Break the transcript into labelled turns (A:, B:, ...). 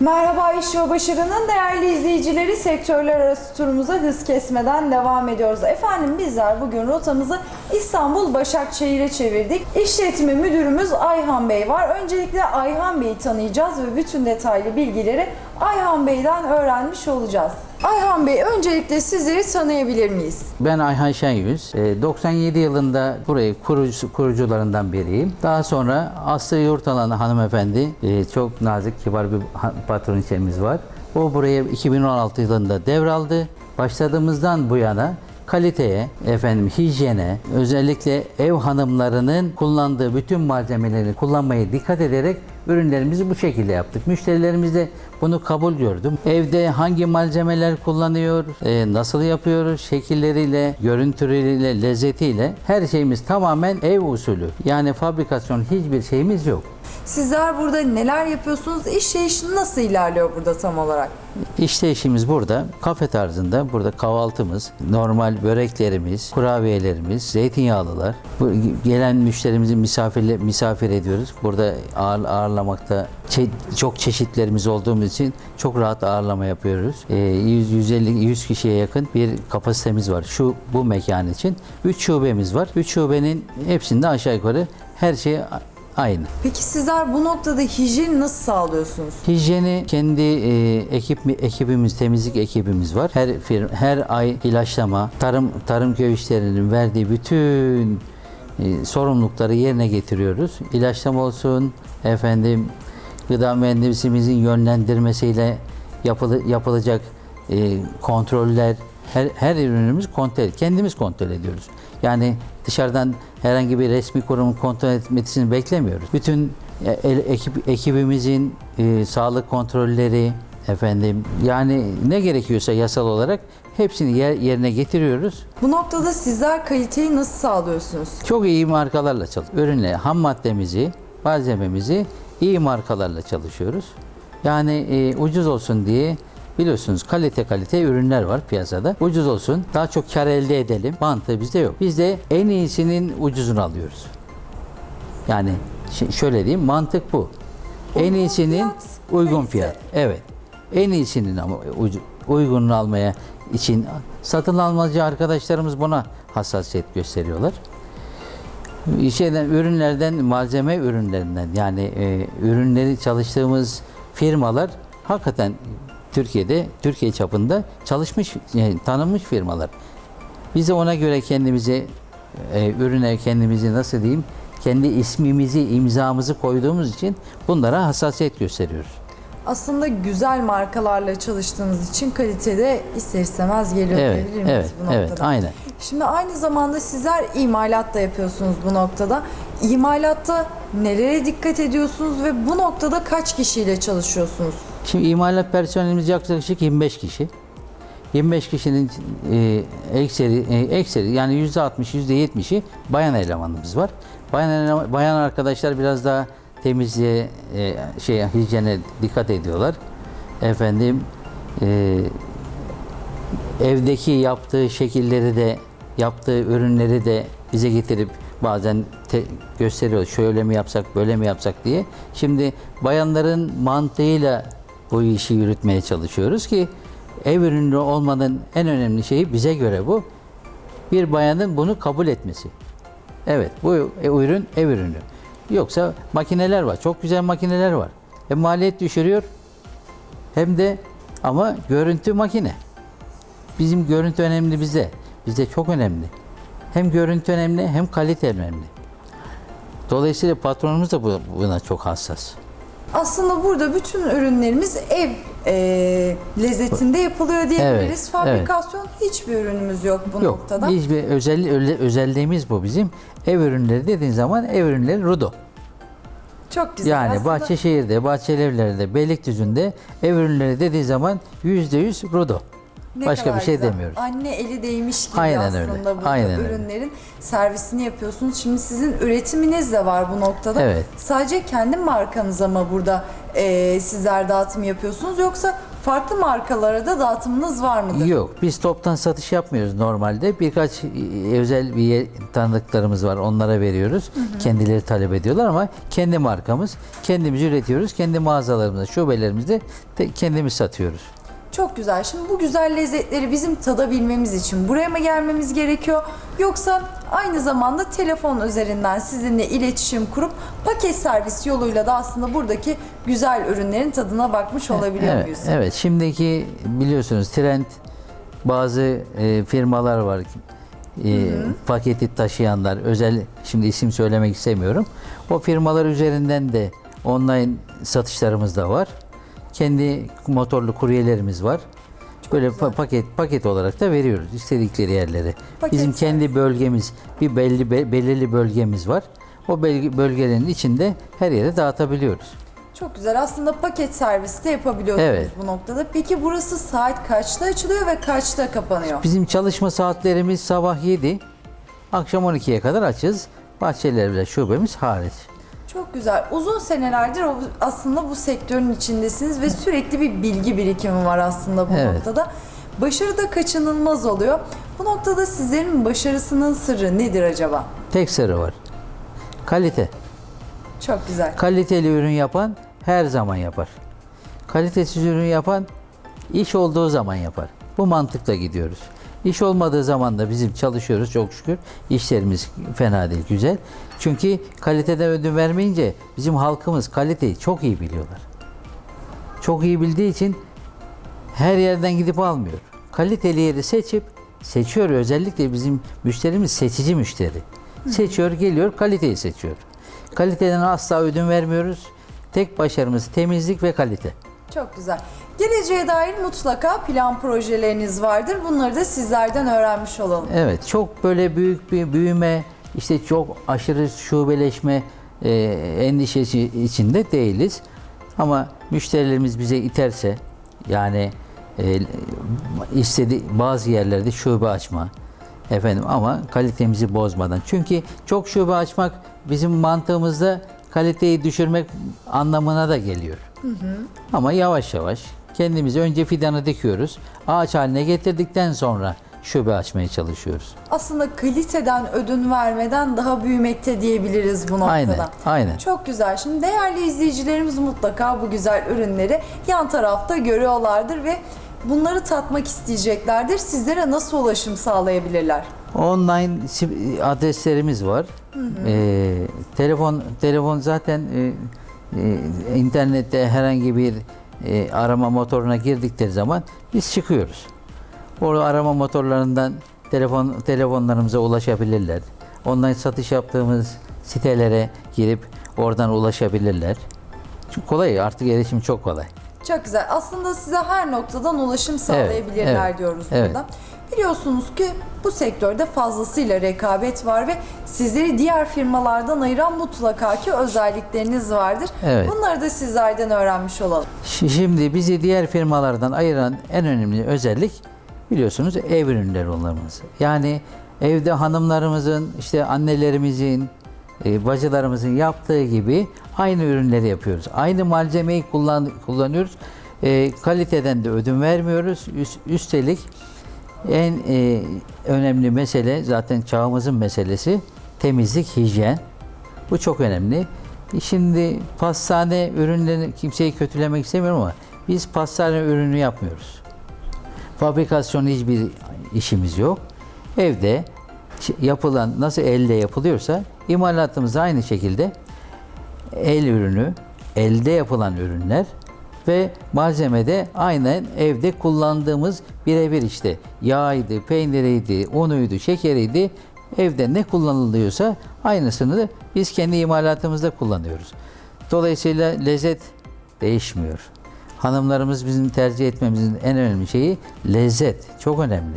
A: Merhaba İş ve Başarı'nın değerli izleyicileri sektörler arası turumuza hız kesmeden devam ediyoruz. Efendim bizler bugün rotamızı İstanbul Başakşehir'e çevirdik. İşletme müdürümüz Ayhan Bey var. Öncelikle Ayhan Bey'i tanıyacağız ve bütün detaylı bilgileri Ayhan Bey'den öğrenmiş olacağız. Ayhan Bey öncelikle sizleri tanıyabilir miyiz?
B: Ben Ayhan Şenyüz. Ee, 97 yılında burayı kurucu, kurucularından biriyim. Daha sonra Aslı Yurtalan hanımefendi, e, çok nazik, kibar bir ha- patroniçemiz var. O buraya 2016 yılında devraldı. Başladığımızdan bu yana kaliteye, efendim hijyene, özellikle ev hanımlarının kullandığı bütün malzemeleri kullanmaya dikkat ederek ürünlerimizi bu şekilde yaptık. Müşterilerimiz de bunu kabul gördüm. Evde hangi malzemeler kullanıyor, e, nasıl yapıyoruz, şekilleriyle, görüntüleriyle, lezzetiyle her şeyimiz tamamen ev usulü. Yani fabrikasyon hiçbir şeyimiz yok.
A: Sizler burada neler yapıyorsunuz? İşleyiş nasıl ilerliyor burada tam olarak?
B: İşte işimiz burada. Kafe tarzında burada kahvaltımız, normal böreklerimiz, kurabiyelerimiz, zeytinyağlılar. Bu gelen müşterimizi misafirle misafir ediyoruz. Burada ağır, ağırlamakta çe- çok çeşitlerimiz olduğumuz için çok rahat ağırlama yapıyoruz. 100 150 100 kişiye yakın bir kapasitemiz var. Şu bu mekan için 3 şubemiz var. 3 şubenin hepsinde aşağı yukarı her şey a- aynı.
A: Peki sizler bu noktada hijyeni nasıl sağlıyorsunuz?
B: Hijyeni kendi e, ekip ekibimiz temizlik ekibimiz var. Her firm, her ay ilaçlama, tarım tarım köy işlerinin verdiği bütün e, sorumlulukları yerine getiriyoruz. İlaçlama olsun, efendim gıda mühendisimizin yönlendirmesiyle yapılı, yapılacak e, kontroller her, her ürünümüz kontrol kendimiz kontrol ediyoruz. Yani dışarıdan herhangi bir resmi kurumun kontrol etmesini beklemiyoruz. Bütün e, ekip, ekibimizin e, sağlık kontrolleri efendim yani ne gerekiyorsa yasal olarak hepsini yer, yerine getiriyoruz.
A: Bu noktada sizler kaliteyi nasıl sağlıyorsunuz?
B: Çok iyi markalarla çalışıyoruz. Ürünle ham maddemizi, malzememizi iyi markalarla çalışıyoruz. Yani e, ucuz olsun diye biliyorsunuz kalite kalite ürünler var piyasada. Ucuz olsun, daha çok kar elde edelim. Mantığı bizde yok. Biz de en iyisinin ucuzunu alıyoruz. Yani şöyle diyeyim, mantık bu. en iyisinin
A: fiyat,
B: uygun fiyat. Evet. En iyisinin ama uygununu almaya için satın almacı arkadaşlarımız buna hassasiyet gösteriyorlar. Şeyden, ürünlerden, malzeme ürünlerinden yani e, ürünleri çalıştığımız firmalar hakikaten Türkiye'de, Türkiye çapında çalışmış, yani tanınmış firmalar. Biz de ona göre kendimizi, e, ürüne kendimizi nasıl diyeyim, kendi ismimizi, imzamızı koyduğumuz için bunlara hassasiyet gösteriyoruz.
A: Aslında güzel markalarla çalıştığınız için kalitede ister istemez geliyor
B: Evet,
A: diyebilir miyiz
B: evet,
A: bu noktada?
B: evet, aynen.
A: Şimdi aynı zamanda sizler imalat da yapıyorsunuz bu noktada. İmalatta nelere dikkat ediyorsunuz ve bu noktada kaç kişiyle çalışıyorsunuz?
B: Şimdi imalat personelimiz yaklaşık 25 kişi. 25 kişinin e, ekseri, e, ekseri yani %60, %70'i bayan elemanımız var. Bayan, eleman- bayan arkadaşlar biraz daha temizliğe, e, şey hijyene dikkat ediyorlar. Efendim e, evdeki yaptığı şekilleri de yaptığı ürünleri de bize getirip bazen te- gösteriyor. Şöyle mi yapsak, böyle mi yapsak diye. Şimdi bayanların mantığıyla bu işi yürütmeye çalışıyoruz ki ev ürünü olmanın en önemli şeyi bize göre bu. Bir bayanın bunu kabul etmesi. Evet, bu e- ürün ev ürünü. Yoksa makineler var. Çok güzel makineler var. Hem maliyet düşürüyor hem de ama görüntü makine. Bizim görüntü önemli bize. Bizde çok önemli. Hem görüntü önemli hem kalite önemli. Dolayısıyla patronumuz da bu- buna çok hassas.
A: Aslında burada bütün ürünlerimiz ev e, lezzetinde yapılıyor diyebiliriz.
B: Evet,
A: Fabrikasyon hiçbir ürünümüz yok bu
B: Yok,
A: noktada.
B: hiçbir özel, özelliğimiz bu bizim. Ev ürünleri dediğin zaman ev ürünleri rudo.
A: Çok güzel.
B: Yani
A: Aslında
B: Bahçeşehir'de, Bahçelievler'de, Beylikdüzü'nde ev ürünleri dediği zaman yüzde yüz rudo.
A: Ne
B: Başka bir şey
A: güzel.
B: demiyoruz.
A: Anne eli değmiş gibi
B: Aynen
A: aslında
B: öyle,
A: burada
B: aynen öyle.
A: ürünlerin servisini yapıyorsunuz. Şimdi sizin üretiminiz de var bu noktada.
B: Evet.
A: Sadece kendi markanıza mı burada e, sizler dağıtım yapıyorsunuz yoksa Farklı markalara da dağıtımınız var mıdır?
B: Yok, biz toptan satış yapmıyoruz normalde. Birkaç e, özel bir tanıdıklarımız var, onlara veriyoruz. Kendileri talep ediyorlar ama kendi markamız, kendimiz üretiyoruz. Kendi mağazalarımızda, şubelerimizde de kendimiz satıyoruz.
A: Çok güzel. Şimdi bu güzel lezzetleri bizim tadabilmemiz için buraya mı gelmemiz gerekiyor? Yoksa aynı zamanda telefon üzerinden sizinle iletişim kurup paket servis yoluyla da aslında buradaki güzel ürünlerin tadına bakmış olabiliyor
B: evet,
A: muyuz?
B: Evet, şimdiki biliyorsunuz trend bazı e, firmalar var. E, paketi taşıyanlar, özel şimdi isim söylemek istemiyorum. O firmalar üzerinden de online satışlarımız da var. Kendi motorlu kuryelerimiz var. Böyle pa- paket paket olarak da veriyoruz istedikleri yerlere.
A: Paket
B: Bizim
A: servis.
B: kendi bölgemiz, bir belli be- belirli bölgemiz var. O belge- bölgelerin içinde her yere dağıtabiliyoruz.
A: Çok güzel. Aslında paket servisi de yapabiliyorsunuz
B: Evet.
A: bu noktada. Peki burası saat kaçta açılıyor ve kaçta kapanıyor?
B: Bizim çalışma saatlerimiz sabah 7, akşam 12'ye kadar açız. Bahçelievler şubemiz hariç.
A: Çok güzel. Uzun senelerdir o- aslında bu sektörün içindesiniz ve sürekli bir bilgi birikimi var aslında bu
B: Evet.
A: noktada. Başarı da kaçınılmaz oluyor. Bu noktada sizlerin başarısının sırrı nedir acaba?
B: Tek sırrı var. Kalite.
A: Çok güzel.
B: Kaliteli ürün yapan her zaman yapar. Kalitesiz ürün yapan iş olduğu zaman yapar. Bu mantıkla gidiyoruz. İş olmadığı zaman da bizim çalışıyoruz çok şükür. İşlerimiz fena değil, güzel. Çünkü kaliteden ödün vermeyince bizim halkımız kaliteyi çok iyi biliyorlar. Çok iyi bildiği için her yerden gidip almıyor. Kaliteli yeri seçip seçiyor. Özellikle bizim müşterimiz seçici müşteri. Seçiyor, geliyor, kaliteyi seçiyor. Kaliteden asla ödün vermiyoruz. Tek başarımız temizlik ve kalite.
A: Çok güzel. Geleceğe dair mutlaka plan projeleriniz vardır. Bunları da sizlerden öğrenmiş olalım.
B: Evet, çok böyle büyük bir büyüme, işte çok aşırı şubeleşme e, endişesi içinde değiliz. Ama müşterilerimiz bize iterse, yani e, istedi bazı yerlerde şube açma, efendim ama kalitemizi bozmadan. Çünkü çok şube açmak bizim mantığımızda kaliteyi düşürmek anlamına da geliyor. Ama yavaş yavaş kendimizi önce fidanı dikiyoruz. Ağaç haline getirdikten sonra şube açmaya çalışıyoruz.
A: Aslında kaliteden ödün vermeden daha büyümekte diyebiliriz bu noktada.
B: Aynen, aynen.
A: Çok güzel. Şimdi değerli izleyicilerimiz mutlaka bu güzel ürünleri yan tarafta görüyorlardır ve bunları tatmak isteyeceklerdir. Sizlere nasıl ulaşım sağlayabilirler?
B: Online adreslerimiz var. Ee, telefon telefon zaten e, e, internette herhangi bir e, arama motoruna girdikleri zaman biz çıkıyoruz. O arama motorlarından telefon telefonlarımıza ulaşabilirler. Online satış yaptığımız sitelere girip oradan ulaşabilirler. Çünkü kolay artık erişim çok kolay.
A: Çok güzel. Aslında size her noktadan ulaşım sağlayabilirler
B: evet,
A: diyoruz
B: evet.
A: burada. Biliyorsunuz ki bu sektörde fazlasıyla rekabet var ve sizleri diğer firmalardan ayıran mutlaka ki özellikleriniz vardır.
B: Evet.
A: Bunları da sizlerden öğrenmiş olalım.
B: Şi- Şimdi bizi diğer firmalardan ayıran en önemli özellik biliyorsunuz ev ürünleri olmamız. Yani evde hanımlarımızın, işte annelerimizin, e, bacılarımızın yaptığı gibi aynı ürünleri yapıyoruz. Aynı malzemeyi kullan, kullanıyoruz. E, kaliteden de ödün vermiyoruz. Üst- üstelik en e, önemli mesele zaten çağımızın meselesi temizlik, hijyen. Bu çok önemli. E, Şimdi pastane ürünlerini kimseyi kötülemek istemiyorum ama biz pastane ürünü yapmıyoruz. Fabrikasyon hiçbir işimiz yok. Evde yapılan nasıl elde yapılıyorsa imalatımız aynı şekilde el ürünü, elde yapılan ürünler ve malzemede aynen evde kullandığımız birebir işte yağıydı, peyniriydi, unuydu, şekeriydi. Evde ne kullanılıyorsa aynısını da biz kendi imalatımızda kullanıyoruz. Dolayısıyla lezzet değişmiyor. Hanımlarımız bizim tercih etmemizin en önemli şeyi lezzet. Çok önemli.